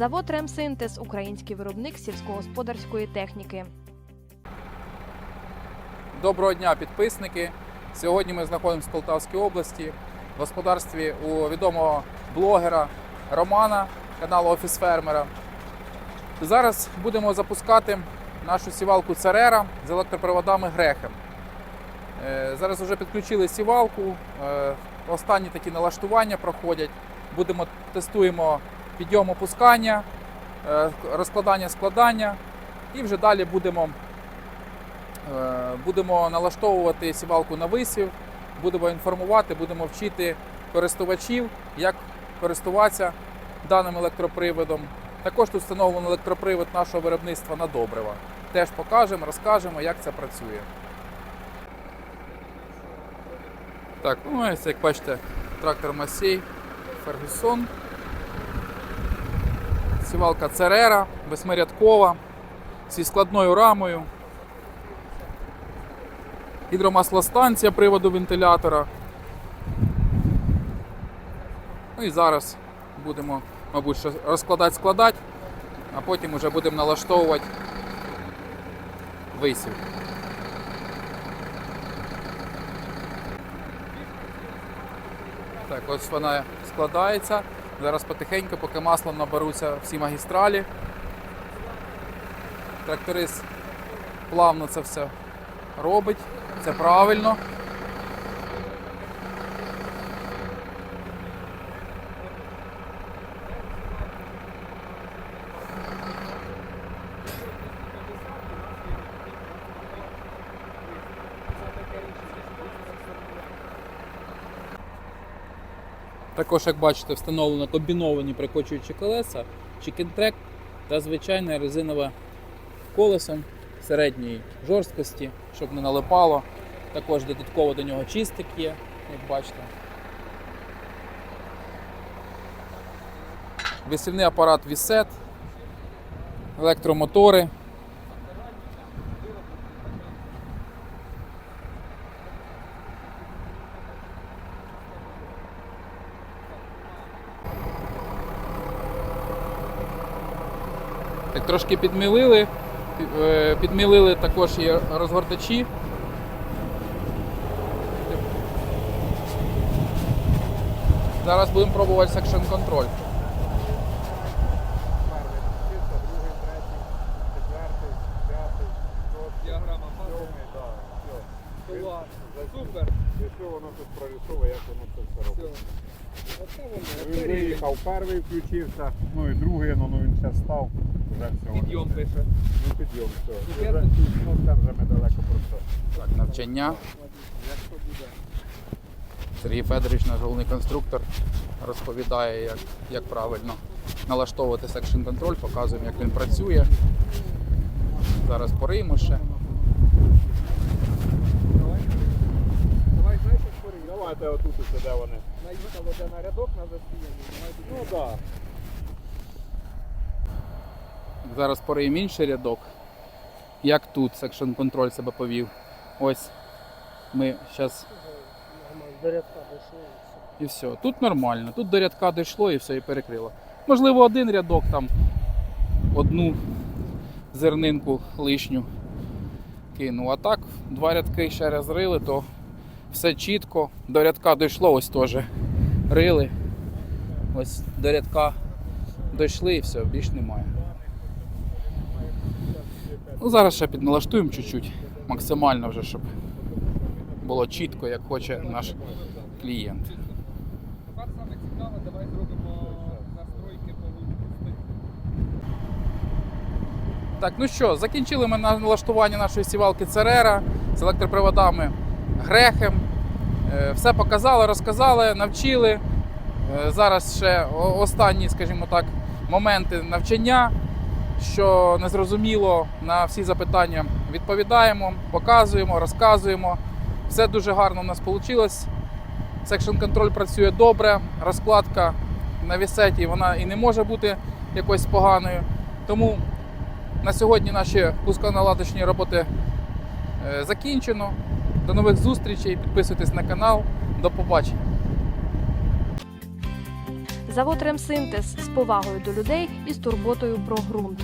Завод Ремсинтез український виробник сільськогосподарської техніки. Доброго дня, підписники. Сьогодні ми знаходимося в Полтавській області в господарстві у відомого блогера Романа каналу Офіс Фермера. Зараз будемо запускати нашу сівалку Церера з електроприводами Грехем. Е, Зараз вже підключили сівалку. е, Останні такі налаштування проходять. Будемо тестуємо підйом опускання, е, розкладання складання і вже далі будемо Е, Будемо налаштовувати сівалку на висів, будемо інформувати, будемо вчити користувачів, як користуватися даним електроприводом. Також тут встановлено електропривод нашого виробництва на добрива. Теж покажемо, розкажемо, як це працює. Так, ну ось як бачите, трактор Масей, Фергюсон. Сівалка Церера, восьмирядкова, зі складною рамою гідромаслостанція приводу вентилятора. Ну і зараз будемо, мабуть, розкладати, складати, а потім вже будемо налаштовувати висів. Так, ось вона складається. Зараз потихеньку, поки маслом наберуться всі магістралі. Тракторист плавно це все робить. Це правильно. Також, як бачите, встановлено комбіновані прикочуючі колеса, чікінтрек та звичайне резинове колесо середньої жорсткості, щоб не налипало. Також додатково до нього чистик є, як бачите. Висівний апарат Вісет, електромотори. Так трошки підмілили, Е, Підмілили також і розгортачі. Зараз будемо пробувати секшн контроль. Перший включився, другий, третій, четвертий, п'ятий, шостий, Діаграма сьомий, так, Клас. Супер. І що воно тут прорисовує, як воно це все робить. Оце воно. Він виїхав, перший включився, ну і другий, ну, ну він зараз став, вже все. Підйом пише. Ну підйом, все. Вже, ну це вже ми далеко про. Так, навчання. Буде? Сергій Федорович, наш головний конструктор, розповідає, як, як правильно налаштовувати секшн контроль, показуємо, як він працює. Зараз пориємо ще. Давай. Давай, знаєш, Давайте отут усе, де вони. Наїхав один на рядок на засіянні. Ну так. Зараз пориємо інший рядок. Як тут секшн контроль себе повів. Ось ми зараз і все. Тут нормально. Тут до рядка дійшло і все, і перекрило. Можливо, один рядок там одну зернинку лишню кинув. А так, два рядки ще раз рили, то все чітко. До рядка дійшло, ось теж рили. Ось до рядка дійшли і все, більш немає. Ну, зараз ще підналаштуємо чуть-чуть, максимально вже, щоб було чітко, як хоче наш клієнт. Тепер саме цікаве, давай зробимо настройки. Так, ну що, закінчили ми на- налаштування нашої сівалки Церера з електроприводами Грехем. Все показали, розказали, навчили. Е, Зараз ще останні, скажімо так, моменти навчання, що незрозуміло на всі запитання відповідаємо, показуємо, розказуємо. Все дуже гарно у нас вийшло. Секшн контроль працює добре, розкладка на вісеті вона і не може бути якось поганою. Тому на сьогодні наші пусконаладочні роботи е, закінчено. До нових зустрічей. Підписуйтесь на канал. До побачення. Завод Ремсинтез з повагою до людей і з турботою про ґрунт.